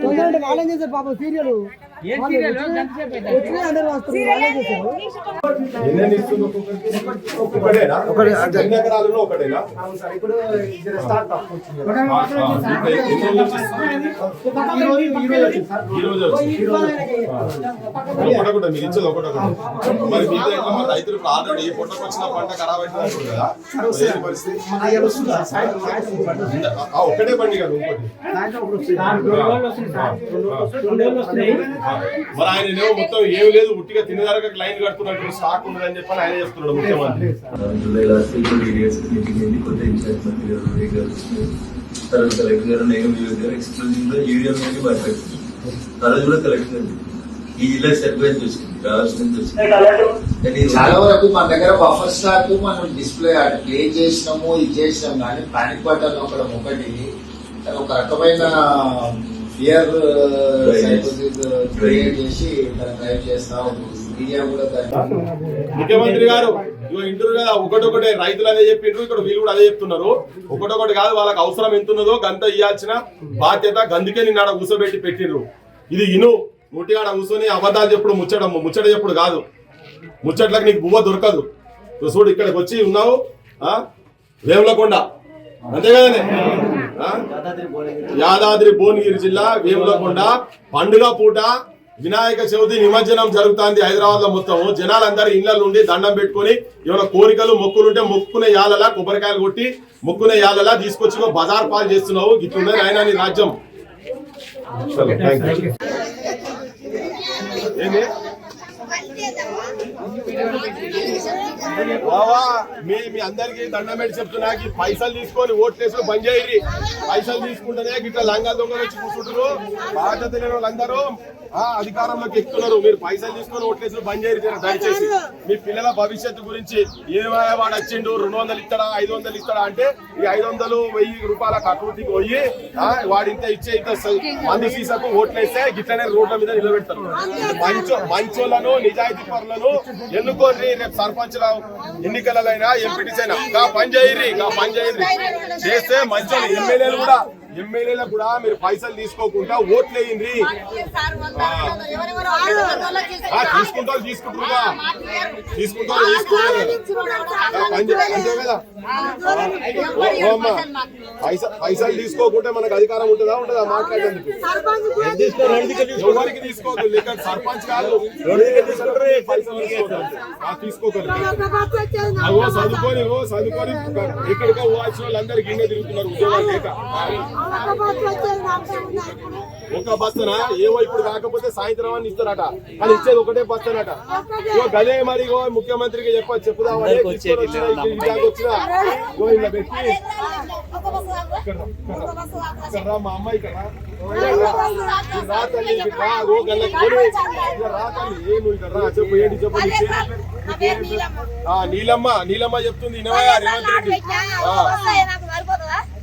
తొందరగా వాళ్ళేం చేశారు పాపం సీరియల్ వచ్చినాయి అందరూ వస్తారు వాళ్ళేం చేశారు ఒకటేనా? ఎన్ని ఒకటొకటి మీరు ఒకటొకటి. మరి మీ దగ్గర మా రైతులు ఇప్పుడు ఆల్రెడీ పొట్టకు వచ్చిన పంట ఖరాబ్ అవుతుంది కదా? మరి పరిస్థితి? బండి కదా ఇంకోటి. మరి ఆయన ఏమో మొత్తం ఏం లేదు ఉట్టిగా తినేదాకా లైన్ కడుతున్నట్టు స్టాక్ ఉండదని చెప్పి ఆయన చెప్తున్నాడు ముఖ్యమంత్రి. తర్వాత కలెక్టర్ గారు నేను వీడియో యూరియా మీద మాట్లాడుతుంది ఆ రోజు కూడా కలెక్టర్ గారు. ఈ జిల్లా వచ్చింది వచ్చింది కానీ చాలా వరకు మన దగ్గర బఫర్ స్టాక్ మనం డిస్ప్లే ప్లే చేసినాము ఇది చేసినాం కానీ పానిక్ బటన్ ఒకటి ఒకటి ఒక రకమైన ఫియర్ క్రియేట్ చేసి దాన్ని డ్రైవ్ చేస్తా మీడియా కూడా ముఖ్యమంత్రి గారు ఇంటారు కదా ఒకటొకటే రైతులు అదే చెప్పిండ్రు ఇక్కడ వీళ్ళు కూడా అదే చెప్తున్నారు. ఒకటొకటి కాదు వాళ్ళకి అవసరం ఎంత ఉన్నదో గంత ఇవ్వాల్సిన బాధ్యత గందుకే నిన్న కూసోబెట్టి పెట్టిండ్రు ఇది ఇను. నూటిగాడ ఆడ కూర్చొని అబద్ధాలు చెప్పుడు ముచ్చట ముచ్చట చెప్పుడు కాదు. ముచ్చట్లకు నీకు బువ్వ దొరకదు. చూడు ఇక్కడికి వచ్చి ఉన్నావు వేములకొండ. అంతే కదనే? యాదాద్రి భువనగిరి జిల్లా వేములకొండ. పండుగ పూట వినాయక చవితి నిమజ్జనం జరుగుతుంది హైదరాబాద్లో మొత్తం జనాలందరూ ఇళ్ళ నుండి దండం పెట్టుకొని ఏమైనా కోరికలు మొక్కులుంటే మొక్కునే యాలలా కొబ్బరికాయలు కొట్టి మొక్కునే యాలలా తీసుకొచ్చి బజార్ పాలు చేస్తున్నావు. ఇట్లుండే ఆయన నీ రాజ్యం. బావా మీ మీ అందరికి దండం పెట్టి చెప్తున్నా పైసలు తీసుకొని ఓట్లేసులు బంద్ చేయరి పైసలు తీసుకుంటేనే గిట్ల లంగా దొంగలు వచ్చి కూర్చుంటారు బాధ్యత లేని వాళ్ళందరూ అధికారంలోకి ఎక్కుతున్నారు. మీరు పైసలు తీసుకొని ఓట్లేసులు బంద్ చేయరు దయచేసి. మీ పిల్లల భవిష్యత్తు గురించి ఏమైనా వాడు వచ్చిండు రెండు వందలు ఇస్తాడా ఐదు వందలు ఇస్తాడా అంటే ఈ ఐదు వందలు వెయ్యి రూపాయల కకృతికి పోయి ఆ, వాడు ఇంత ఇచ్చే ఇంత మంది సీసాకు ఓట్లేస్తే గిట్లనే రోడ్ల మీద నిలబెడతారు. మంచో మంచులను నిజాయితీ పరులను ఎన్నుకోండి రేపు సర్పంచ్ల ఎన్నికలైనా ఎంపీటీసైనా. అయినా గా పని చేయరు గా పని చేయరు చేస్తే మంచోళ్ళు ఎమ్మెల్యేలు కూడా ఎమ్మెల్యేలకు కూడా మీరు పైసలు తీసుకోకుండా ఓట్లు వేయండి ఆ, తీసుకుంటారు తీసుకుంటారుగా తీసుకుంటారు అంతే కదా? పైసలు తీసుకోకుంటే మనకు అధికారం ఉంటుందా ఉంటుందా? మాట్లాడేందుకు ఎవరికి తీసుకోవద్దు లేక సర్పంచ్ కాదు. అగో చదువుకొని ఓ చదువుకొని ఎక్కడికో వచ్చిన వాళ్ళందరూ గిన్నె తిరుగుతున్నారు ఉద్యోగాలు లేక. ఒక బస్తనా ఏమో ఇప్పుడు కాకపోతే సాయంత్రం అని ఇస్తారట కానీ ఇచ్చేది ఒకటే బస్తనట ఇగో గదే మరి ఇగో ముఖ్యమంత్రికి చెప్ప చెప్పుదామని వచ్చిన, ఇగో ఇలా పెట్టి ఇక్కడ మా అమ్మాయి ఇక్కడ రా. తల్లి రా ఓ గల్ల రా తల్లి ఏ నువ్వు ఇక్కడ రా చెప్పు ఏంటి చెప్పు నీలమ్మ నీలమ్మ చెప్తుంది ఇనవయ్య రేవంత్ రెడ్డి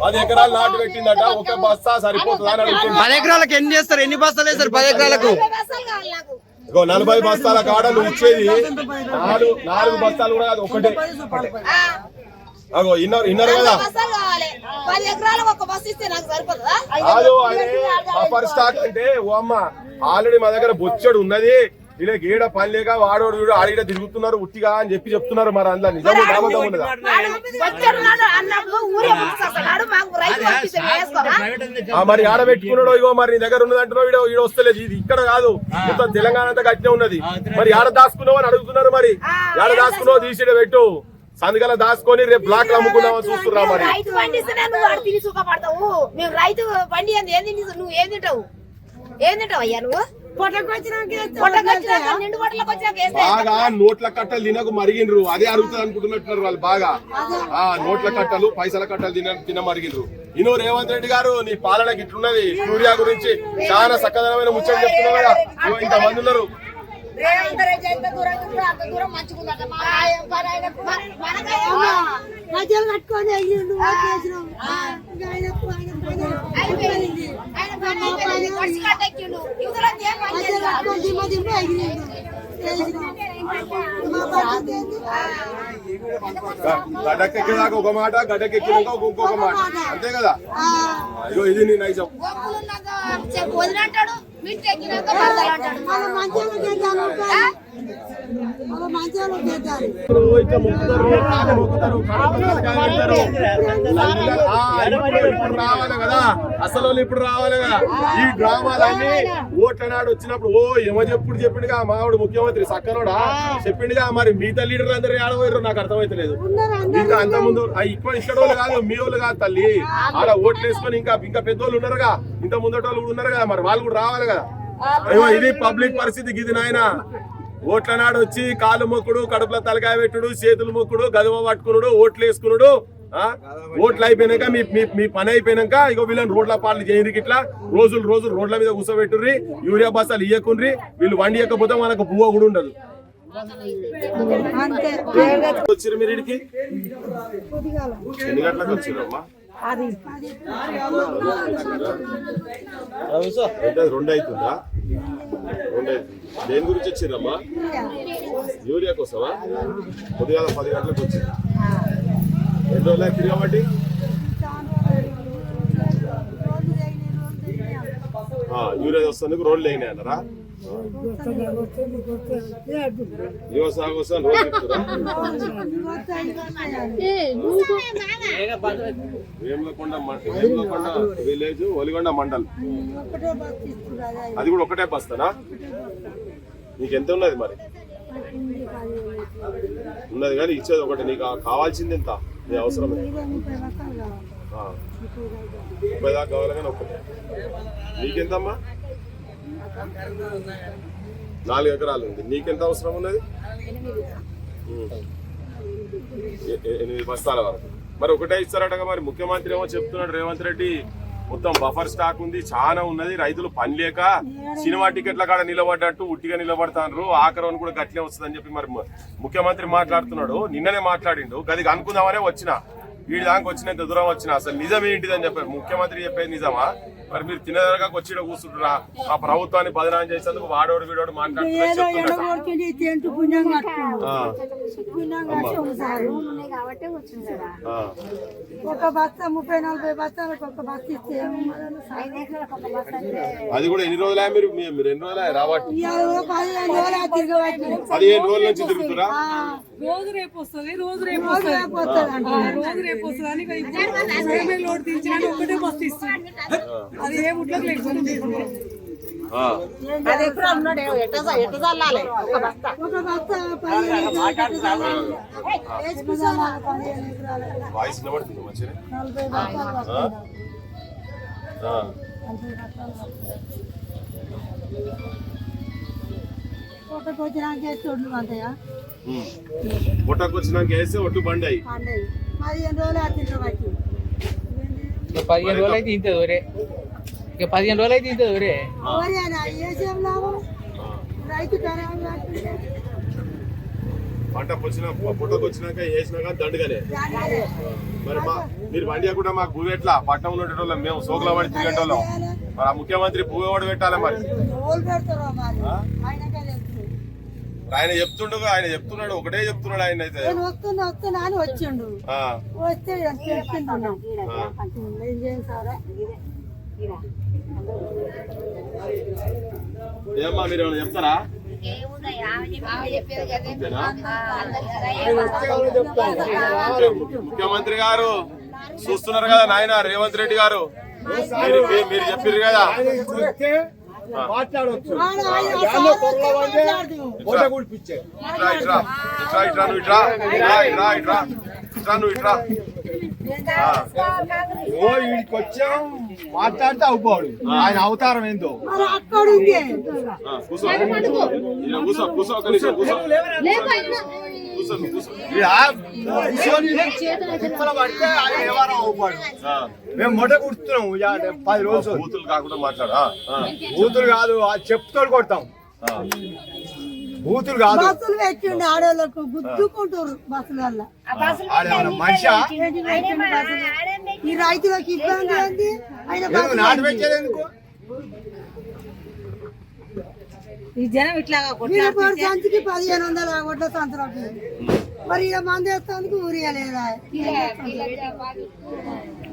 పది ఎకరాలు నాటు పెట్టిందట ఒక బస్తా సరిపోతుందా అని అడుగుతుంది పది ఎకరాలకు ఎన్ని చేస్తారు? ఎన్ని బస్తాలు వేస్తారు పది ఎకరాలకు? ఇగో నలభై బస్తాల కాడ నువ్వు ఇచ్చేది నాలుగు నాలుగు బస్తాలు కూడా కాదు ఒకటే. అగో ఇన్నర్ ఇన్నర్ కదా? పది ఎకరాలకు ఒక బస్సు ఇస్తే నాకు సరిపోతుందా? కాదు స్టాక్ అంటే ఓ అమ్మ ఆల్రెడీ మా దగ్గర బొచ్చడు ఉన్నది. ఇలా గీడ పని లేక వాడోడు వీడు ఆడిడ తిరుగుతున్నారు ఉట్టిగా అని చెప్పి చెప్తున్నారు మరి అందులో. నామకం ఉన్నదా? ఆ. మరి ఆడ పెట్టుకున్నాడో ఇగో మరి నీ దగ్గర ఉన్నది అంటున్నావు ఈడ ఈడ వస్తలేదు. ఇది ఇక్కడ కాదు. మొత్తం తెలంగాణ అంతా గట్టినే ఉన్నది. మరి ఆడ దాచుకున్నావు అని అడుగుతున్నారు మరి. ఆడ దాచుకున్నావు తీసి ఈడ పెట్టు. సందుకల దాచుకొని రేపు బ్లాక్ అమ్ముకుందామని చూస్తున్నా మరి. రైతు పండిస్తేనే నువ్వు వాడు తిని సుఖపడతావు. మేము రైతు పండి నువ్వు ఏం తింటావు? ఏం తింటావు అయ్యా నువ్వు? బాగా నోట్ల కట్టలు తినకు మరిగినరు అదే అడుగుతుంది అనుకుంటున్నట్టున్నారు వాళ్ళు బాగా. ఆ నోట్ల కట్టలు పైసల కట్టలు తిన తిన మరిగినరు ఇను రేవంత్ రెడ్డి గారు నీ పాలన ఇట్లున్నది. సూర్య గురించి చాలా చక్కదనమైన ముచ్చట చెప్తున్నావు కదా. ఇంతమంది ఉన్నారు. రేవంత్ రెడ్డి ఎంత దూరం అంత దూరం మంచిగుందట మా ఆయన పని ఆయన ప్రజలు కట్టుకొని అయ్యిండు? గడ్డకెక్కేదాకా ఒక మాట గడ్డకెక్కినాక ఇంకొక మాట. అంతే కదా? ఇది నీ నైజం. చెప్పు ఇప్పుడు ఇప్పుడు రావాలి కదా అసలు వాళ్ళు ఇప్పుడు రావాలి కదా ఈ డ్రామాలన్నీ ఓట్ల నాడు వచ్చినప్పుడు ఓ ఏమో చెప్పుడు చెప్పిండుగా మావాడు ముఖ్యమంత్రి సక్కనోడా చెప్పిండుగా మరి మిగతా లీడర్లు అందరూ ఆడబోయారు నాకు అర్థమైతలేదు ఇంకా అంత ముందు ఇక్కడ ఇక్కడ వాళ్ళు కాదు మీ వాళ్ళు కాదు తల్లి. ఆడ ఓట్లు వేసుకొని ఇంకా ఇంకా పెద్దోళ్ళు ఉన్నారుగా. ఇంత ముందట వాళ్ళు కూడా ఉన్నారు కదా మరి వాళ్ళు కూడా రావాలి కదా. అయ్యో ఇది పబ్లిక్ పరిస్థితి ఇది నాయన. ఓట్ల నాడు వచ్చి కాలు మొక్కుడు కడుపులో తలకాయ పెట్టుడు చేతులు మొక్కుడు గదుమ పట్టుకునుడు ఓట్లు వేసుకునుడు ఆ? ఓట్లు అయిపోయినాక మీ మీ మీ పని అయిపోయినాక ఇగో వీళ్ళని రోడ్ల పాలు చేయరికి ఇట్లా రోజులు రోజులు రోడ్ల మీద కూర్చోబెట్టుర్రి యూరియా బస్తాలు ఇయ్యకుండ్రి వీళ్ళు వండి ఇవ్వకపోతే మనకు పువ్వు కూడా ఉండదు. అంతే. వచ్చిర్రు మీరు ఇడికి? ఎన్ని గంటలకు వచ్చిరమ్మా అది. అంటే రెండు అవుతుందా రెండు అవుతుంది దేని గురించి వచ్చిరమ్మా యూరియా కోసమా? పొద్దుగాల పది గంటలకు వచ్చింది. రెండు రోజులు తిరగబట్టి? ఆ, యూరియా వస్తానికి రోడ్లు అయినాయి అన్నారా వ్యవసాయం కోసం రోజు చెప్తురా వేములకొండ వేములకొండ విలేజ్ ఒలిగొండ మండల్ అది కూడా ఒకటే బస్తానా? నీకు ఎంత ఉన్నది మరి? ఉన్నది కానీ ఇచ్చేది ఒకటి నీకు కావాల్సింది ఎంత నీ అవసరం ముప్పై ముప్పై దాకా కావాలి కానీ ఒకటే నీకెంతమ్మా? నాలుగు ఎకరాలు ఉంది. నీకెంత అవసరం ఉన్నది? ఎనిమిది బస్తాల వరకు. మరి ఒకటే ఇస్తారట మరి ముఖ్యమంత్రి ఏమో చెప్తున్నాడు రేవంత్ రెడ్డి. మొత్తం బఫర్ స్టాక్ ఉంది చాలా ఉన్నది. రైతులు పని లేక సినిమా టికెట్ల కాడ నిలబడ్డట్టు ఉట్టిగా నిలబడతాను ఆఖరవని కూడా గట్లే వస్తుందని చెప్పి మరి ముఖ్యమంత్రి మాట్లాడుతున్నాడు. నిన్ననే మాట్లాడిండు. గదికి అనుకుందామనే వచ్చిన. వీడి దానికి వచ్చినంత దూరం వచ్చిన. అసలు నిజం ఏంటిదని చెప్పారు. ముఖ్యమంత్రి చెప్పేది నిజమా? మరి మీరు తినదరగా వచ్చి కూర్చుంటారా? ఆ ప్రభుత్వాన్ని బదనాం చేసేందుకు వాడోడు వీడోడు. ఒక బస్తా ముప్పై నలభై బస్తాలకు ఒక బస్తా ఇస్తే అది కూడా ఎన్ని రోజులే మీరు? ఎన్ని రోజులే రాబట్టి పదిహేను రోజులు నుంచి తిరుగుతురా? రోజు రేపు వస్తుంది రోజు రేపు రోజు వస్తుంది. రేపు వస్తుంది అంటే రోజు రేపు వస్తుంది అని ఒకటే బస్సు ఇస్తుంది. అది ఏ ముట్లకు లేకుండా ఆ. ఒక బస్తా పదిహేను ఎకరాలు వేసుకుందామా పదిహేను ఎకరాలు వాయిస్ నిలబడుతుంది మంచిగా నలభై బస్తాలు వస్తాయి. ఆ. నలభై బస్తాలు వస్తాయి. ఒకటి వచ్చినాక చూడు అంతయా ఉమ్. పుట్టకు వచ్చినాక వేస్తే ఒట్టు బండి అయ్యి పండగ పదిహేను రోజులు ఆ తిరగబట్టి ఇక పదిహేను రోజులు అయితే ఇంత దూరే ఇక పదిహేను రోజులు అయితే ఇంత కాకుండా. పంట వచ్చిన పుట్టకు వచ్చినాక వేసినాక దండుగానే. మరి మా మీరు బండి కూడా మాకు భూమి ఎట్లా? పట్టణంలో ఉండేటోళ్ళం మేము సోకుల పడి తిరిగేటోళ్ళం. మరి ఆ ముఖ్యమంత్రి భూమి కూడా పెట్టాలి మరి. ఆయన చెప్తుండగా ఆయన చెప్తున్నాడు ఒకటే చెప్తున్నాడు ఆయన అయితే. నేను వస్తున్నా వస్తున్నా అని వచ్చిండు. వస్తే ఏమ్మా మీరు ఏమైనా చెప్తారా? ముఖ్యమంత్రి గారు చూస్తున్నారు కదా నాయన రేవంత్ రెడ్డి గారు. మీరు మీరు- చెప్పారు కదా. మాట్లాడవచ్చు ఇట్రా ఇట్రా ఇట్రా ఇట్రా ఇట్రా ఇట్రా ఇట్రా. నువ్వు ఇట్రా. ఓ వీడికి వచ్చాం. మాట్లాడితే అవుపోడు ఆయన అవతారం ఏందో. ఒక నిమిషం మేము మొట కుడుతున్నాం. పది రోజులు. బూతులు కాకుండా మాట్లాడు. బూతులు కాదు ఆ చెప్పుతోడు కొడతాం. బూతులు కాదు. బస్సులు పెట్టిండు ఆడోళ్ళకు గుద్దుకుంటారు బస్సులల్లో. మనిషా? ఈ రైతులకు ఇబ్బంది ఏంది? ఎందుకు నాటు పెట్టేది ఎందుకు? ఈ జనం ఇట్లా సంచికి పదిహేను వందల వడ్ల సంవత్సరం మరి ఇక మంది వేస్తానికి ఊరియా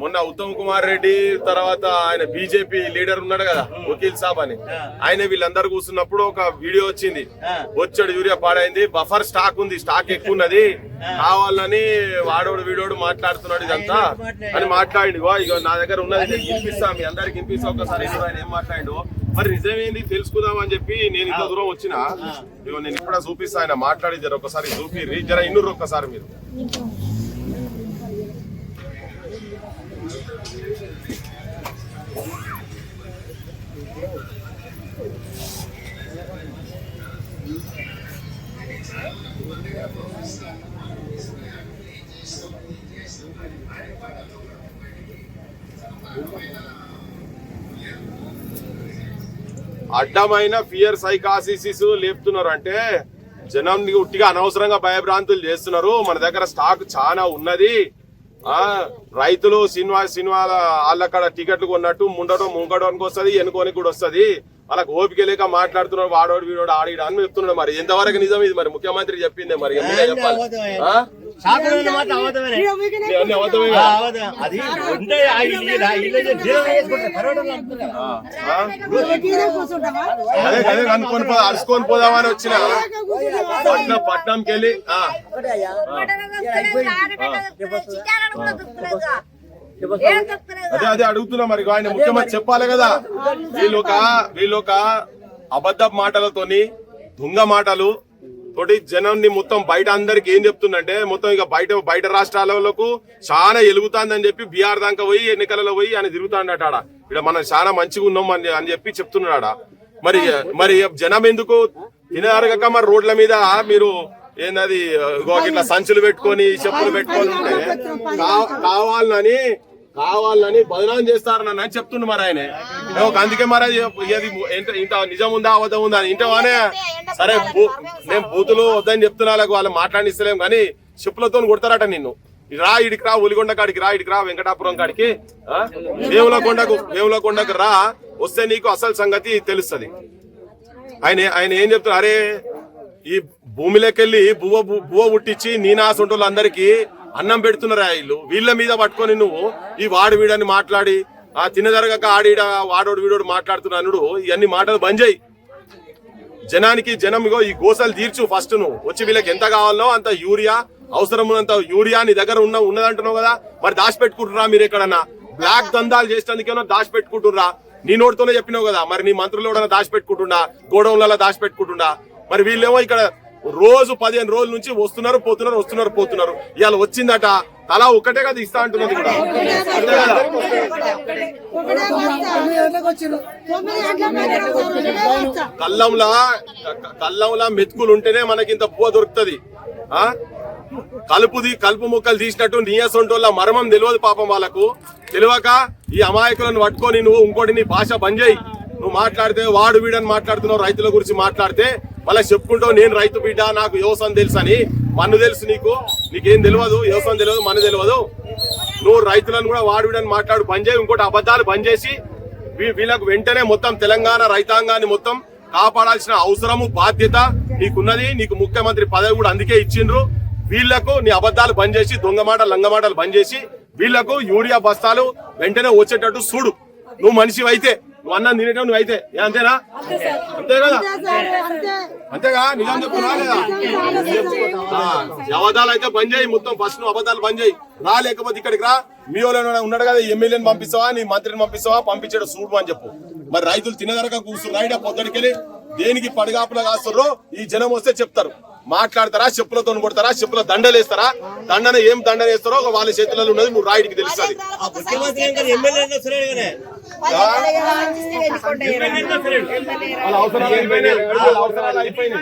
మొన్న ఉత్తమ్ కుమార్ రెడ్డి తర్వాత ఆయన బీజేపీ లీడర్ ఉన్నాడు కదా వకీల్ సాబ్ అని. ఆయన వీళ్ళందరూ కూర్చున్నప్పుడు ఒక వీడియో వచ్చింది. వచ్చాడు యూరియా పాడైంది బఫర్ స్టాక్ ఉంది స్టాక్ ఎక్కువ ఉన్నది. కావాలని వాడోడు వీడోడు మాట్లాడుతున్నాడు ఇదంతా. అని మాట్లాడి ఇగో నా దగ్గర ఉన్నది నేను వినిపిస్తా మీ అందరికి వినిపిస్తా ఒకసారి. ఆయన ఏం మాట్లాడు మరి నిజమేంది? తెలుసుకుందాం అని చెప్పి నేను ఇంత దూరం వచ్చిన ఇగో నేను ఇప్పుడే చూపిస్తా ఆయన మాట్లాడి జర ఒకసారి చూపి జర ఇన్నూరు ఒక్కసారి మీరు. అడ్డమైన ఫియర్ సైకాసిసిస్ లేపుతున్నారు. అంటే జనం ఉట్టిగా అనవసరంగా భయభ్రాంతులు చేస్తున్నారు. మన దగ్గర స్టాక్ చాలా ఉన్నది. ఆ రైతులు సినిమా సినిమాల వాళ్ళక్కడ టికెట్లు కొన్నట్టు ముండటం ముంగడానికి వస్తుంది ఎనుకోనికి కూడా వస్తుంది. వాళ్ళకి ఓపిక లేక మాట్లాడుతున్నారు వాడోడు వీడోడు ఆడిడు అని చెప్తున్నాడు మరి. ఎంతవరకు నిజం ఇది మరి. ముఖ్యమంత్రి చెప్పిందే మరి. అదే అదే అనుకొని అరుచుకొని పోదామని వచ్చిన. పట్నం పట్నంకి వెళ్ళి అదే అదే అడుగుతున్నా మరి. ఆయన ముఖ్యమంత్రి చెప్పాలి కదా. వీళ్ళొక వీళ్ళొక అబద్ధ మాటలతోని దొంగ మాటలు తోటి జనాన్ని మొత్తం బయట అందరికి ఏం చెప్తుందంటే మొత్తం ఇక బయట బయట రాష్ట్రాలకు చాలా ఎలుగుతాందని చెప్పి బీహార్ దాకా పోయి ఎన్నికలలో పోయి ఆయన తిరుగుతాడట ఆడ. ఇక్కడ మనం చాలా మంచిగా ఉన్నాం అని అని చెప్పి చెప్తున్నాడు మరి మరి జనం ఎందుకు తినరగక మరి రోడ్ల మీద మీరు ఏందది ఇట్లా సంచులు పెట్టుకొని చెప్పులు పెట్టుకొని ఉంటే కావాలని కావాలని బదనాం చేస్తారని అని చెప్తుండు మరి ఆయన. ఒక అందుకే మరి ఇంత నిజం ఉందా అబద్ధం ఉందా అని. ఇంటవానే సరే నేను బూతులు వద్దని చెప్తున్నా వాళ్ళు మాట్లాడిస్తలేం కానీ చెప్పులతో కొడతారట నిన్ను. రా ఇడికి రా ఒలిగొండ కాడికి రా ఇడికి రా వెంకటాపురం కాడికి దేవుల కొండకు దేవుల కొండకు రా వస్తే నీకు అసలు సంగతి తెలుస్తుంది. ఆయన ఆయన ఏం చెప్తున్నారు అరే ఈ భూమిలోకెళ్ళి బువ్వ బు- బువ్వ పుట్టించి నీనాసొంటోళ్ళు అందరికీ అన్నం పెడుతున్నారా వీళ్ళు? వీళ్ళ మీద పట్టుకొని నువ్వు ఈ వాడు వీడని మాట్లాడి ఆ తినదరగక ఆడిడ వాడోడు వీడోడు మాట్లాడుతున్నానుడు ఇవన్నీ మాటలు బంద్ చేయి. జనానికి జనం ఇగో ఈ గోసలు తీర్చు ఫస్ట్ నువ్వు. వచ్చి వీళ్ళకి ఎంత కావాలో అంత యూరియా అవసరం ఉన్నంత యూరియా నీ దగ్గర ఉన్న ఉన్నదంటున్నావు కదా మరి దాచిపెట్టుకుంటురా మీరు ఎక్కడన్నా? బ్లాక్ దందాలు చేసేందుకేమో దాచిపెట్టుకుంటుర్రా. నీ నోటితోనే చెప్పినావు కదా మరి నీ మంత్రులు కూడా దాచిపెట్టుకుంటున్నా గోడౌన్లలో దాచిపెట్టుకుంటున్నా. మరి వీళ్ళేమో ఇక్కడ రోజు పదిహేను రోజుల నుంచి వస్తున్నారు పోతున్నారు వస్తున్నారు పోతున్నారు. ఇవాళ వచ్చిందట తలా ఒక్కటే కదా ఇస్తా అంటున్నది కూడా. కళ్ళంలా కళ్ళంలా మెతుకులు ఉంటేనే మనకి ఇంత పువ్వ దొరుకుతుంది. ఆ? కలుపుది కలుపు ముక్కలు తీసినట్టు నీయసొంటోళ్ళ మర్మం తెలియదు పాపం వాళ్ళకు. తెలియక ఈ అమాయకులను పట్టుకొని నువ్వు ఇంకోటి నీ భాష బంద్ చేయి నువ్వు మాట్లాడితే వాడు వీడని మాట్లాడుతున్నావు రైతుల గురించి మాట్లాడితే మళ్ళీ చెప్పుకుంటావు నేను రైతు బిడ్డ నాకు వ్యవసాయం తెలుసు అని మన్ను తెలుసు నీకు. నీకేం తెలియదు వ్యవసాయం తెలియదు మన తెలియదు. నువ్వు రైతులను కూడా వాడు మాట్లాడు బంద్ చేయి. ఇంకోటి అబద్ధాలు బంద్ చేసి వీళ్ళకు వెంటనే మొత్తం తెలంగాణ రైతాంగాన్ని మొత్తం కాపాడాల్సిన అవసరము బాధ్యత నీకున్నది. నీకు ముఖ్యమంత్రి పదవి కూడా అందుకే ఇచ్చిండ్రు. వీళ్ళకు నీ అబద్ధాలు బంద్ చేసి దొంగ మాటలు లంగమాటలు బంద్ చేసి వీళ్ళకు యూరియా బస్తాలు వెంటనే వచ్చేటట్టు చూడు. నువ్వు మనిషి అయితే నువ్వు అన్నం తినేటప్పుడు నువ్వు అయితే అంతేనా? అంతే కదా? అంతే అంతేగా? నిజం చెప్తున్నా లేదా? ఆ, ఈ అబద్ధాలు అయితే బంద్ చేయి మొత్తం ఫస్ట్ నువ్వు అబద్ధాలు బంద్ చేయి. రా లేకపోతే ఇక్కడికి రా. మీ వాళ్ళు ఉన్నాడు కదా ఎమ్మెల్యేని పంపిస్తావా నీ మంత్రిని పంపిస్తావా పంపించాడు చూడు అని చెప్పు. మరి రైతులు తినదరక కూర్చున్నాయి పొద్దుడికెళ్ళి దేనికి పడిగాపులా కాస్తుర్రో ఈ జనం వస్తే చెప్తారు. మాట్లాడతారా చెప్పులతో కొడతారా చెప్పుల దండలు వేస్తారా దండన ఏం దండన వేస్తారో వాళ్ళ చేతులలో ఉన్నది నువ్వు రాయిడికి తెలుస్తుంది అవసరాలు అయిపోయినాయి